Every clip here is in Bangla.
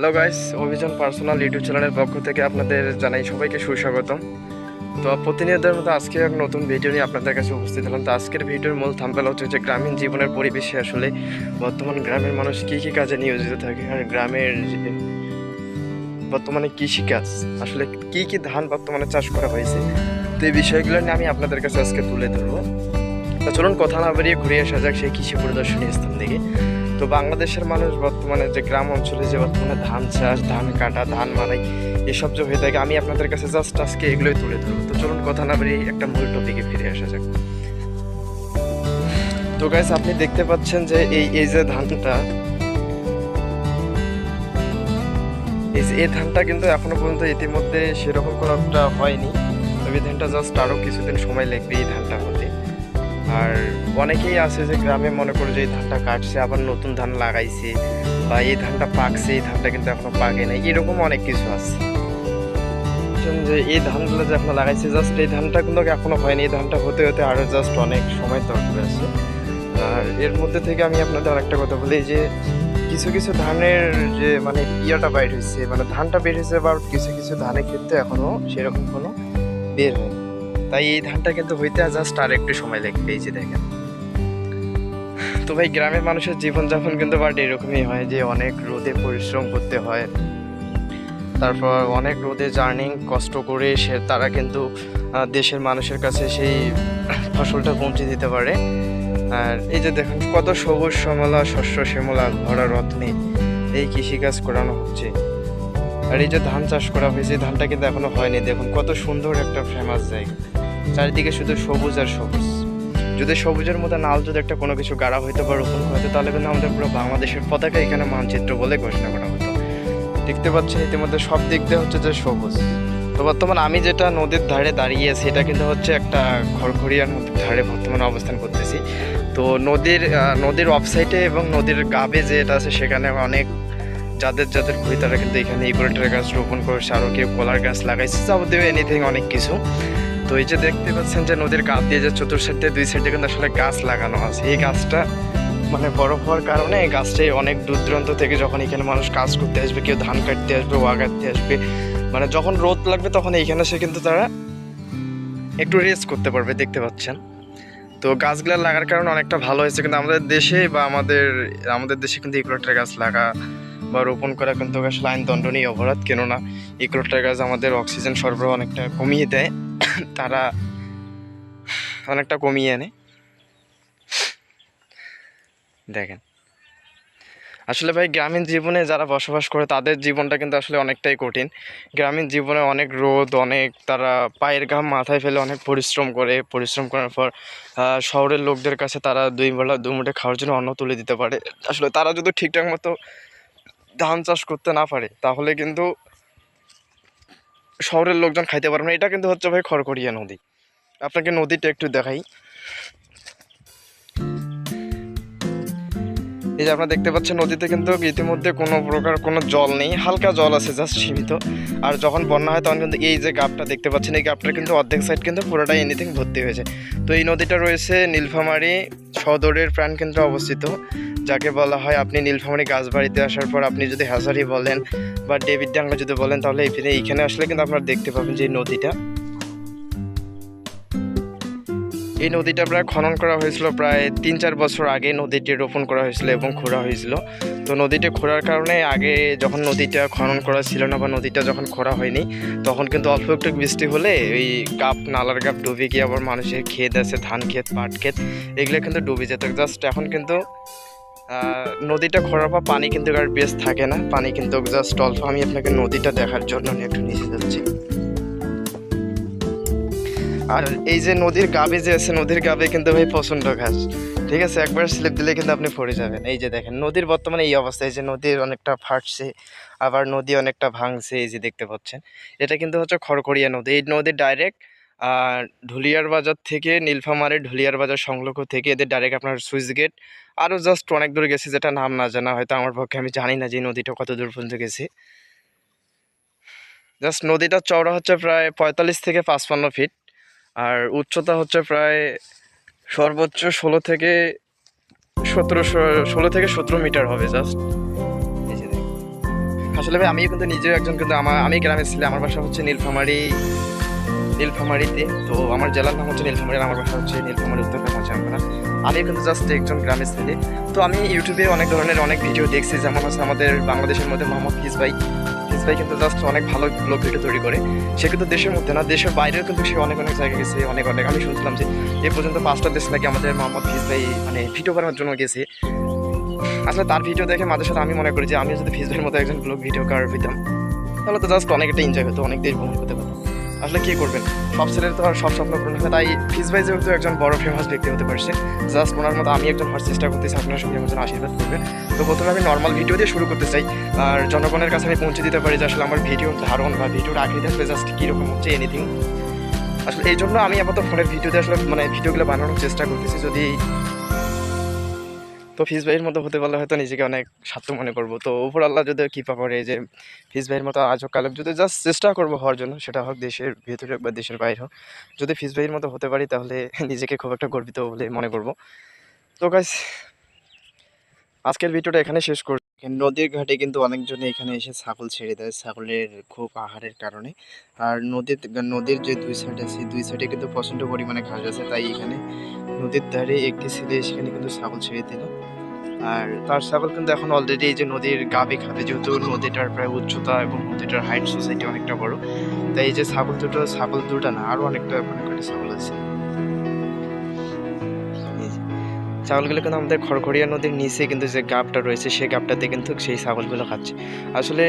Hello guys Abhijan personal YouTube চ্যানেলের পক্ষ থেকে আপনাদের জানাই সবাইকে সুস্বাগতম। তো প্রতিনিয়তের মতো আজকে এক নতুন ভিডিও নিয়ে আপনাদের কাছে উপস্থিত হলাম। তো আজকের ভিডিওর মূল থাম্পেল হচ্ছে যে গ্রামীণ জীবনের পরিবেশে আসলে বর্তমান গ্রামের মানুষ কী কী কাজে নিয়োজিত থাকে আর গ্রামের বর্তমানে কৃষিকাজ আসলে কী কী ধান বর্তমানে চাষ করা হয়েছে, তো এই বিষয়গুলো নিয়ে আমি আপনাদের কাছে আজকে তুলে ধরবো। তো চলুন কথা না বেরিয়ে ঘুরে আসা যাক সেই কৃষি পরিদর্শনী স্থান থেকে। তো বাংলাদেশের মানুষ বর্তমানে যে গ্রাম অঞ্চলে যে বর্তমানে ধান চাষ, ধান কাটা, ধান মারাই এসব যে হয়ে থাকে, আমি আপনাদের কাছে জাস্ট আজকে এগুলোই তুলে ধরবো। তো চলুন কথা না বেরিয়ে একটা মূল টপিকে ফিরে আসা যাক। তো গাইস আপনি দেখতে পাচ্ছেন যে এই এই যে ধানটা, এই যে, এই ধানটা কিন্তু এখনও পর্যন্ত ইতিমধ্যে সেরকম কোনো একটা হয়নি। তবে ধানটা জাস্ট আরও কিছুদিন সময় লাগবে এই ধানটা হতে। আর অনেকেই আছে যে গ্রামে মনে করে যে এই ধানটা কাটছে, আবার নতুন ধান লাগাইছে বা এই ধানটা পাকছে, এই ধানটা কিন্তু এখনও পাকে নাই, এরকম অনেক কিছু আছে। যে এই ধানগুলো যে এখনও লাগাইছে জাস্ট এই ধানটা কিন্তু এখনও হয়নি, এই ধানটা হতে হতে আরও জাস্ট অনেক সময় দরকার আছে। আর এর মধ্যে থেকে আমি আপনাদের আরেকটা কথা বলি যে, কিছু কিছু ধানের যে মানে ইয়াটা বাইর হয়েছে মানে ধানটা বের হয়েছে বা কিছু কিছু ধানের ক্ষেত্রে এখনও সেরকম কোনো বের হয়নি। তাই এই ধানটা কিন্তু হইতে জাস্ট আর একটু সময় লাগবে এই যে দেখেন। তো ভাই, গ্রামের মানুষের জীবনযাপন কিন্তু বাট এরকমই হয় যে অনেক রোদে পরিশ্রম করতে হয়। তারপর অনেক রোদে জার্নিং কষ্ট করে সে তারা কিন্তু দেশের মানুষের কাছে সেই ফসলটা পৌঁছে দিতে পারে। আর এই যে দেখুন, কত সবুজ শ্যামলা, শস্য শ্যামলা ভরা রত্নে এই কৃষিকাজ করানো হচ্ছে। আর এই যে ধান চাষ করা হয়েছে, ধানটা কিন্তু এখনও হয়নি। দেখুন, কত সুন্দর একটা ফেমাস জায়গা। চারিদিকে শুধু সবুজ আর সবুজ। যদি সবুজের মধ্যে নাল যদি একটা কোনো কিছু গাড়া হইতে বা রোপণ তাহলে কিন্তু আমাদের পুরো বাংলাদেশের পতাকা এখানে মানচিত্র বলে ঘোষণা করা হতো। দেখতে পাচ্ছেন ইতিমধ্যে সব দিক দিয়ে হচ্ছে যে সবুজ। তো বর্তমান আমি যেটা নদীর ধারে দাঁড়িয়ে আছি, এটা কিন্তু হচ্ছে একটা খড়খড়িয়ার নদীর ধারে বর্তমানে অবস্থান করতেছি। তো নদীর নদীর অফসাইডে এবং নদীর গাবে যে এটা আছে, সেখানে অনেক যাদের যাদের ঘুরি তারা কিন্তু এখানে ইকুয়েটার গাছ রোপণ করেছে। আরও কেউ কলার গাছ লাগাইছে, যাবতীয় এনিথিং অনেক কিছু। তো এই যে দেখতে পাচ্ছেন যে নদীর গাছ দিয়ে যে চতুর সাইডে দুই সাইডে কিন্তু আসলে গাছ লাগানো আছে। এই গাছটা মানে বড় হওয়ার কারণে এই গাছটাই অনেক দূর দূরান্ত থেকে যখন এখানে মানুষ কাজ করতে আসবে, কেউ ধান কাটতে আসবে, ওয়া কাটতে আসবে মানে যখন রোদ লাগবে তখন এইখানে সে কিন্তু তারা একটু রেস্ট করতে পারবে, দেখতে পাচ্ছেন। তো গাছগুলো লাগার কারণে অনেকটা ভালো হয়েছে, কিন্তু আমাদের দেশে বা আমাদের আমাদের দেশে কিন্তু ইকুলেটার গাছ লাগা বা রোপণ করা কিন্তু আসলে আইন দণ্ডনীয় অপরাধ। কেননা ইকুলেটার গাছ আমাদের অক্সিজেন সরবরাহ অনেকটা কমিয়ে দেয়। তারা অনেকটা কমিয়ে আনে। দেখেন। আসলে ভাই, গ্রামীণ জীবনে যারা বসবাস করে, তাদের জীবনটা কিন্তু আসলে অনেকটাই কঠিন। গ্রামীণ জীবনে অনেক রোদ, অনেক তারা পায়ের ঘাম মাথায় ফেলে অনেক পরিশ্রম করে। পরিশ্রম করার পর শহরের লোকদের কাছে তারা দুই বেলা, দু মুঠে খাওয়ার জন্য অন্ন তুলে দিতে পারে। আসলে তারা যদি ঠিকঠাক মতো ধান চাষ করতে না পারে, তাহলে কিন্তু শহরের লোকজন খাইতে পারবে না। এটা কিন্তু হচ্ছে ভাই খড়খড়িয়া নদী। আপনাকে নদীটা একটু দেখাই। এই যে আপনারা দেখতে পাচ্ছেন, নদীতে কিন্তু ইতিমধ্যে কোনো প্রকার কোনো জল নেই, হালকা জল আছে জাস্ট সীমিত। আর যখন বন্যা হয়, তখন কিন্তু এই যে গাবটা দেখতে পাচ্ছেন, এই গাবটার কিন্তু অর্ধেক সাইড কিন্তু পুরোটাই এনিথিং ভর্তি হয়েছে। তো এই নদীটা রয়েছে নীলফামারী সদরের প্রাণকেন্দ্রে অবস্থিত, যাকে বলা হয় আপনি নীলফামারী গাছবাড়িতে আসার পর আপনি যদি হাজারি বলেন বা ডেভিড ডাঙ্গা যদি বলেন, তাহলে এইখানে আসলে কিন্তু আপনারা দেখতে পাবেন যে নদীটা। এই নদীটা প্রায় খনন করা হয়েছিল প্রায় তিন চার বছর আগে নদীটি রোপণ করা হয়েছিল এবং খোঁড়া হয়েছিল। তো নদীটি খোঁড়ার কারণে আগে যখন নদীটা খনন করা ছিল না বা নদীটা যখন খোঁড়া হয়নি, তখন কিন্তু অল্প একটু বৃষ্টি হলে ওই গাপ, নালার গাপ ডুবে গিয়ে আবার মানুষের ক্ষেত আছে, ধান ক্ষেত, পাট ক্ষেত, এগুলো কিন্তু ডুবে যেত। জাস্ট এখন কিন্তু নদীটা খোঁড়ার পর পানি কিন্তু আর বেশ থাকে না। পানি কিন্তু জাস্ট অল্প। আমি আপনাকে নদীটা দেখার জন্য একটু নিচে যাচ্ছি। আর এই যে নদীর গাবে যে আছে, নদীর গাবে কিন্তু ভাই প্রচণ্ড ঘাস। ঠিক আছে? একবার স্লিপ দিলে কিন্তু আপনি পড়ে যাবেন। এই যে দেখেন, নদীর বর্তমানে এই অবস্থা, এই যে নদীর অনেকটা ফাটছে, আবার নদী অনেকটা ভাঙছে, এই যে দেখতে পাচ্ছেন। এটা কিন্তু হচ্ছে খড়খড়িয়া নদী। এই নদীর ডাইরেক্ট আর ঢুলিয়ার বাজার থেকে, নীলফামারী ঢুলিয়ার বাজার সংলগ্ন থেকে এদের ডাইরেক্ট আপনার সুইচ গেট আরও জাস্ট অনেক দূর গেছে, যেটা নাম না জানা, হয়তো আমার পক্ষে আমি জানি না যে নদীটা কত দূর পর্যন্ত গেছে। জাস্ট নদীটার চওড়া হচ্ছে প্রায় পঁয়তাল্লিশ থেকে পাঁচপান্ন ফিট আর উচ্চতা হচ্ছে প্রায় সর্বোচ্চ ষোলো থেকে সতেরোশো, ষোলো থেকে সতেরো মিটার হবে জাস্ট। আসলে ভাই আমি কিন্তু নিজেও একজন কিন্তু আমার, আমি গ্রামের ছেলে আমার বাসা হচ্ছে নীলফামারি, নীলফামারিতে। তো আমার জেলার নাম হচ্ছে নীলফামারি আমার বাসা হচ্ছে নীলফামারি, উত্তর আমরা আমি কিন্তু জাস্ট একজন গ্রামের ছেলে। তো আমি ইউটিউবে অনেক ধরনের অনেক ভিডিও দেখছি, যেমন হচ্ছে আমাদের বাংলাদেশের মধ্যে মোহাম্মদ ফিজ ভাই। ভাই কিন্তু জাস্ট অনেক ভালো ব্লগ ভিডিও তৈরি করে। সে কিন্তু দেশের মধ্যে না, দেশের বাইরেও কিন্তু সে অনেক অনেক জায়গায় গেছে, অনেক অনেক। আমি শুনছিলাম যে এ পর্যন্ত পাঁচটা দেশ নাকি আমাদের মোহাম্মদ ফিজ ভাই মানে ভিডিও করার জন্য গেছে। আসলে তার ভিডিও দেখে মাঝে সাথে আমি মনে করি যে আমি যদি ফিজ ভাইয়ের মতো একজন ব্লগ ভিডিও কার হইতাম, তাহলে তো জাস্ট অনেক একটা এনজয় হতো, অনেক দেশ ভ্রমণ করতে পারতাম। আসলে কি করবেন? সব ছেলের তো আর সব স্বপ্ন পূরণ হয় তাই ফিজ ভাই যেহেতু একজন বড় ফেমাস ব্যক্তি হতে পারছে। জাস্ট ওনার মতো আমি একজন হওয়ার চেষ্টা করতেছি, আপনার সঙ্গে আমার আশীর্বাদ করবেন। তো প্রথমে আমি নর্মাল ভিডিও দিয়ে শুরু করতে চাই। আর জনগণের কাছে আমি পৌঁছে দিতে পারি যে আসলে আমার ভিডিওর ধারণ বা ভিডিওর আগে আসলে জাস্ট কীরকম হচ্ছে এনিথিং আসলে এই জন্য আমি আপাতত ফোনের ভিডিওতে আসলে মানে ভিডিওগুলো বানানোর চেষ্টা করতেছি। যদি তো ফিজ ভাইয়ের মতো হতে পারলে হয়তো নিজেকে অনেক স্বার্থ মনে করব। তো ওপর আল্লাহ যদি কৃপা করে যে ফিজ ভাইয়ের মতো আজ হোক কালক যদি জাস্ট চেষ্টা করব হওয়ার জন্য, সেটা হোক দেশের ভেতরে হোক বা দেশের বাইরে হোক, যদি ফিজ ভাইয়ের মতো হতে পারি তাহলে নিজেকে খুব একটা গর্বিত বলে মনে করব। তো গাইস আজকের ভিডিওটা এখানে শেষ করছি। নদীর ঘাটে কিন্তু অনেকজনে এখানে এসে ছাগল ছেড়ে দেয়, ছাগলের খুব আহারের কারণে। আর নদীর নদীর যে দুই সাইড আছে, দুই সাইডে কিন্তু প্রচণ্ড পরিমাণে ঘাস আছে, তাই এখানে নদীর ধারে একটি ছেলে সেখানে কিন্তু ছাগল ছেড়ে দিল। আর তার ছাগল কিন্তু এখন অলরেডি এই যে নদীর গাবে খাবে, যেহেতু নদীটার প্রায় উচ্চতা এবং নদীটার হাইট সোসাইটি অনেকটা বড়। তাই এই যে ছাগল দুটো ছাগল দুটো না, আরও অনেকটা অনেক কয়টা ছাগল আছে। ছাগলগুলো কিন্তু আমাদের খড়খড়িয়া নদীর নিচে কিন্তু যে গাবটা রয়েছে সেই গাবটাতে কিন্তু সেই ছাগলগুলো খাচ্ছে। আসলে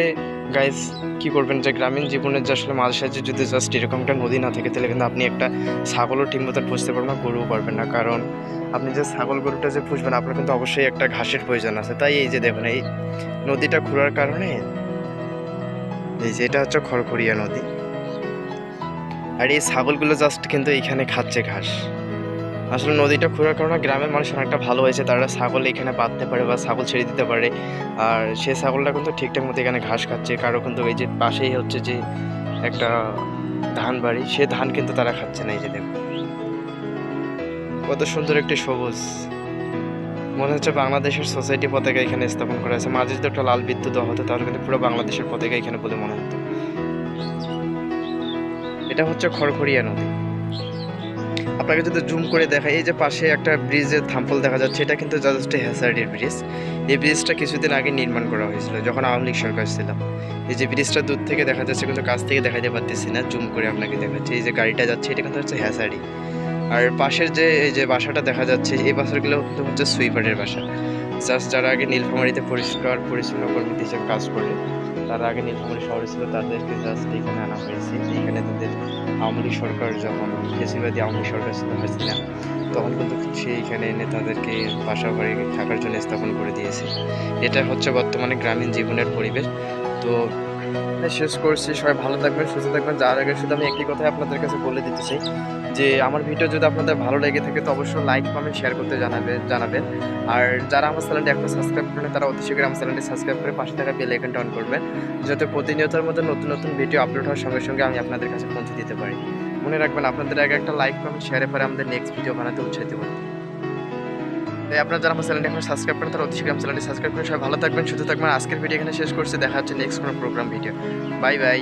গাইস কি করবেন যে গ্রামীণ জীবনের যে আসলে মাঝে সাঝে যদি জাস্ট এরকম একটা নদী না থাকে, তাহলে কিন্তু আপনি একটা ছাগলও ঠিক মতন পুষতে পারবেন না, গরুও পারবেন না। কারণ আপনি যে ছাগল গরুটা যে পুষবেন, আপনার কিন্তু অবশ্যই একটা ঘাসের প্রয়োজন আছে। তাই এই যে দেখুন, এই নদীটা ঘোরার কারণে এই যে এটা হচ্ছে খড়খড়িয়া নদী। আর এই ছাগলগুলো জাস্ট কিন্তু এখানে খাচ্ছে ঘাস। আসলে নদীটা ঘোরার কারণে গ্রামের মানুষ অনেকটা ভালো হয়েছে। তারা ছাগল এখানে বাঁধতে পারে বা ছাগল ছেড়ে দিতে পারে। আর সে ছাগলটা কিন্তু ঠিকঠাক মতো এখানে ঘাস খাচ্ছে। কারও কিন্তু এই যে পাশেই হচ্ছে যে একটা ধান বাড়ি, সে ধান কিন্তু তারা খাচ্ছে না। এই যে দেখুন কত সুন্দর একটি সবুজ। মনে হচ্ছে বাংলাদেশের সোসাইটি পতাকা এখানে স্থাপন করা আছে মাঝে যদি একটা লাল বিদ্যুৎ হতো, তাহলে কিন্তু পুরো বাংলাদেশের পতাকা এখানে বলে মনে হতো। এটা হচ্ছে খড়খড়িয়া নদী। আপনাকে যদি জুম করে দেখা এই যে পাশে একটা ব্রিজের থাম্পল দেখা যাচ্ছে, এটা কিন্তু জাস্ট হ্যাসার্ডির ব্রিজ এই ব্রিজটা কিছুদিন আগে নির্মাণ করা হয়েছিল, যখন আওয়ামী লীগ সরকার ছিল। এই যে ব্রিজটা দূর থেকে দেখা যাচ্ছে, কিন্তু কাছ থেকে দেখা দেখাতে পারতেছি না, জুম করে আপনাকে দেখাচ্ছি। এই যে গাড়িটা যাচ্ছে, এটা কিন্তু হচ্ছে হ্যাসার্ডি আর পাশের যে, এই যে বাসাটা দেখা যাচ্ছে, এই বাসাগুলো কিন্তু হচ্ছে সুইপারের বাসা। জাস্ট যারা আগে নীলফামারিতে পরিষ্কার, পরিচ্ছন্ন কর্মী হিসেবে কাজ করে তারা আগে নীলফামারী শহরে ছিল, তাদেরকে জাস্ট এখানে আনা হয়েছে। এখানে তাদের আওয়ামী লীগ সরকার যখন, ফেসিবাদী আওয়ামী সরকার ছিল হাসিনা তখন কিন্তু সে এখানে এনে তাদেরকে বাসা বাড়ি থাকার জন্য স্থাপন করে দিয়েছে। এটা হচ্ছে বর্তমানে গ্রামীণ জীবনের পরিবেশ। তো এখানে শেষ করছি। সবাই ভালো থাকবেন, সুস্থ থাকবেন। যার আগে শুধু আমি একই কথাই আপনাদের কাছে বলে দিতে চাই যে আমার ভিডিও যদি আপনাদের ভালো লেগে থাকে, তো অবশ্যই লাইক, কমেন্ট শেয়ার করতে জানাবে, জানাবেন। আর যারা আমার চ্যানেলটি এখনও সাবস্ক্রাইব করেন তারা অতি শীঘ্রই আমার চ্যানেলটি সাবস্ক্রাইব করে পাশে থাকা বেল আইকনটা অন করবেন, যাতে প্রতিনিয়তের মধ্যে নতুন নতুন ভিডিও আপলোড হওয়ার সঙ্গে সঙ্গে আমি আপনাদের কাছে পৌঁছে দিতে পারি। মনে রাখবেন, আপনাদের আগে একটা লাইক কমেন্ট শেয়ারে পরে আমাদের নেক্সট ভিডিও বানাতে উৎসাহিত করতে তাই আপনারা যারা আমার চ্যানেলটি এখন সাবস্ক্রাইব করেন, তারা অতি শীঘ্রই আমার চ্যানেলটি সাবস্ক্রাইব করে সবাই ভালো থাকবেন, সুস্থ থাকবেন। আজকের ভিডিও এখানে শেষ করছি। দেখা হচ্ছে নেক্সট কোনো প্রোগ্রাম ভিডিও বাই বাই